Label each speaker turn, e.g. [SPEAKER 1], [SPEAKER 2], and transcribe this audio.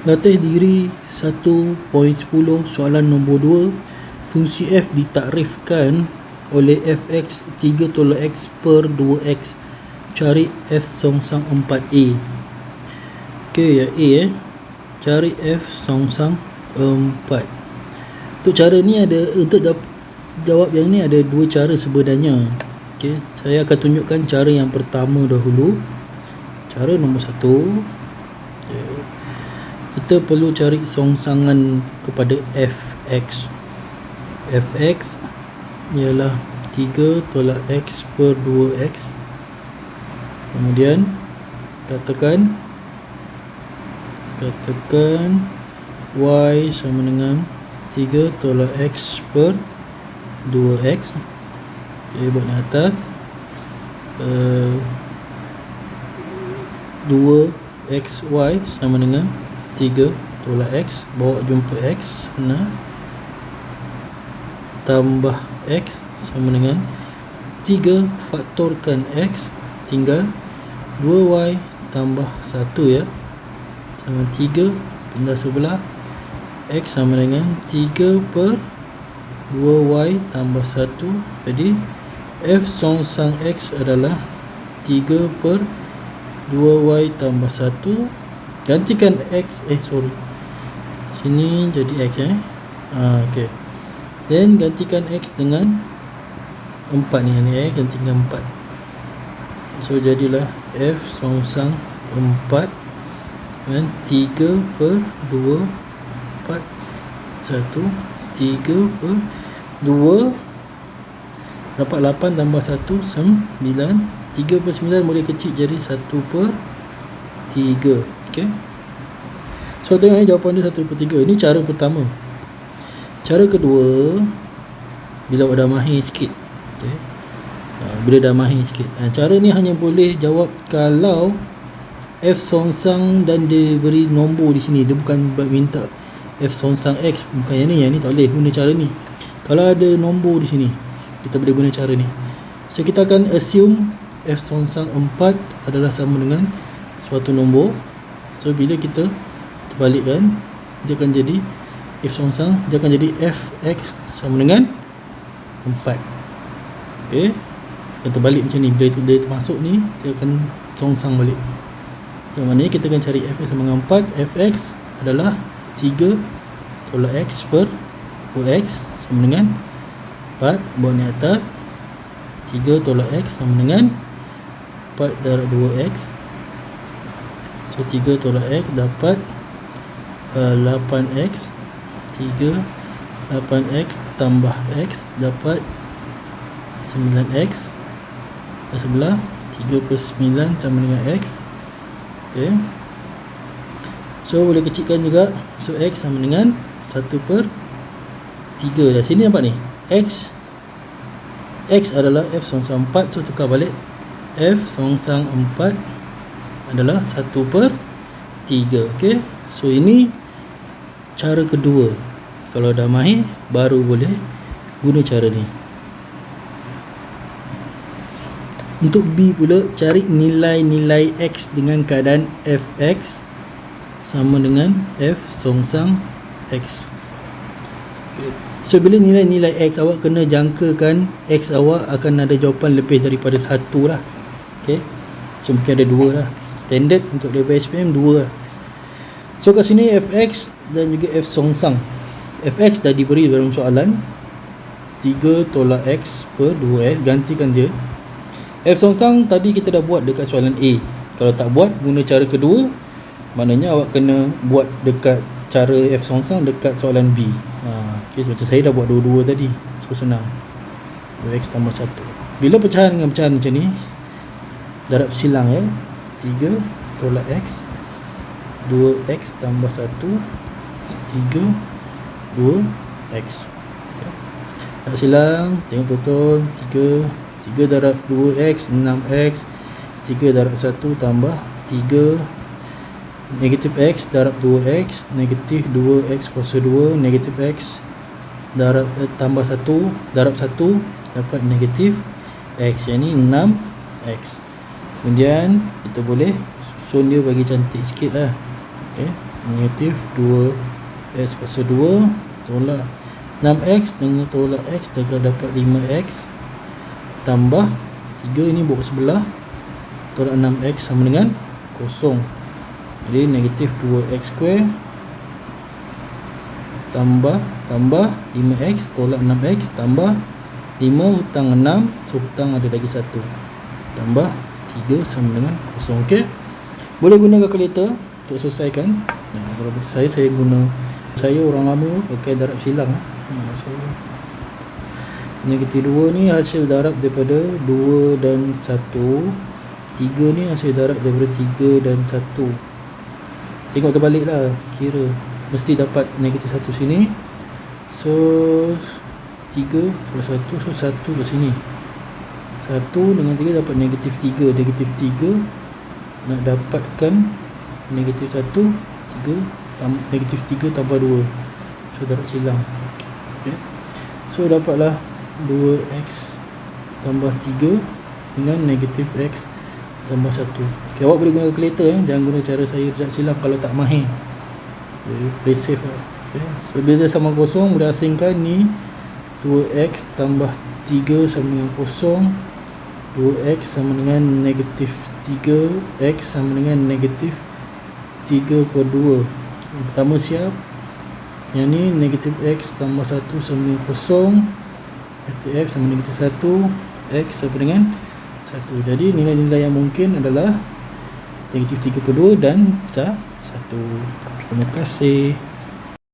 [SPEAKER 1] Latih diri 1.10 soalan nombor 2 Fungsi f ditakrifkan oleh fx 3 tolak x per 2x Cari f songsang 4a Ok yang a eh. Cari f songsang 4 Untuk cara ni ada Untuk jawab yang ni ada dua cara sebenarnya. Ok Saya akan tunjukkan cara yang pertama dahulu. Cara nombor satu Kita perlu cari songsangan kepada fx fx ialah 3 tolak x per 2x Kemudian Katakan Katakan y sama dengan 3 tolak x per 2x Okay, buat di atas uh, 2xy sama dengan 3 tolak x bawa jumpa x sana tambah x sama dengan 3 faktorkan x tinggal 2y tambah 1 ya. Sama 3 pindah sebelah x sama dengan 3 per 2y tambah 1 jadi f songsang x adalah 3 per 2y tambah 1 gantikan x eh sorry. Sini jadi x eh. Ha, ok then gantikan x dengan 4 ni ni eh. Gantikan 4 so jadilah f songsang 4 dan 3 per 2 4 1 3 per 2 dapat 8 tambah 1 9 3 per 9 boleh kecil jadi 1 per 3 ok so tengok ni jawapan dia 1 per 3 ni cara pertama. Cara kedua bila dah mahir sikit ok ha, bila dah mahir sikit. Ha, cara ni hanya boleh jawab kalau F songsang dan dia beri nombor di sini. Dia bukan minta F songsang X bukan yang ni. Yang ni tak boleh guna cara ni. Kalau ada nombor di sini kita boleh guna cara ni. So kita akan assume F songsang 4 adalah sama dengan suatu nombor so bila kita terbalikkan dia akan jadi F songsang dia akan jadi Fx sama dengan 4 ok kita terbalik macam ni bila itu dia termasuk ni dia akan songsang balik. So maknanya kita akan cari Fx sama dengan 4 Fx adalah 3 tolak X per Ux sama dengan 4 bawah ni atas 3 tolak X sama dengan 4 darab 2x so 3 tolak x dapat uh, 8x 3 8x tambah x dapat 9x dan sebelah 3 per 9 sama dengan x. Ok so boleh kecilkan juga. So x sama dengan 1 per 3 dah sini nampak ni? X x adalah f sama 4 so tukar balik. F songsang 4 adalah 1 per 3 ok so ini cara kedua kalau dah mahir baru boleh guna cara ni untuk B pula cari nilai-nilai X dengan keadaan Fx sama dengan F songsang X okay. so bila nilai-nilai X awak kena jangkakan X awak akan ada jawapan lebih daripada 1 lah Okay. So mungkin ada dua lah. Standard untuk level SPM dua. Lah. So kat sini FX dan juga F songsang. FX dah diberi dalam soalan. 3 tolak X per 2X gantikan je. F songsang tadi kita dah buat dekat soalan A. Kalau tak buat guna cara kedua maknanya awak kena buat dekat cara F songsang dekat soalan B. Ha, okay, macam saya dah buat dua-dua tadi. So senang. 2X tambah 1 bila pecahan dengan pecahan macam ni darab silang ya 3 tolak x. 2x tambah 1 3 2x darab silang tengok betul 3 3 darab 2x 6x 3 darab 1 tambah 3 negatif x darab 2x negatif 2x kuasa 2 negatif x darab eh, tambah 1 darab 1 dapat negatif x. Yang ni 6x Kemudian kita boleh susun dia bagi cantik sikit lah. Okay. negatif 2x kuasa 2 tolak 6x dengan tolak x dah dapat 5x tambah 3 ini bawa sebelah tolak 6x sama dengan kosong. Jadi negatif 2x square. Tambah tambah 5x tolak 6x tambah 5 hutang 6 so hutang ada lagi 1 tambah 3 sama dengan kosong. Ok boleh guna kalkulator untuk selesaikan? Nah, kalau macam saya saya guna saya orang lama pakai darab silang nah, so, negatif 2 ni hasil darab daripada 2 dan 1 3 ni hasil darab daripada 3 dan 1 tengok terbalik lah kira mesti dapat negatif 1 sini. So 3 plus 1 so 1 ke sini 1 dengan 3 dapat negatif 3 negatif 3 nak dapatkan negatif 1 3 negatif 3 tambah 2 so dapat silang. Okay. so dapatlah 2x tambah 3 dengan negatif x tambah 1 okay, awak boleh guna kalkulator eh? jangan guna cara saya dapat silang kalau tak mahir. Okay, play safe lah. Okay. so bila sama kosong boleh asingkan ni 2x tambah 3 sama dengan kosong 2x sama dengan negatif 3x sama dengan negatif 3 per 2 pertama siap. Yang ni negatif x tambah 1 sama dengan kosong. Negatif x sama negatif 1 x sama dengan 1 jadi nilai-nilai yang mungkin adalah negatif 3 per 2 dan 1 terima kasih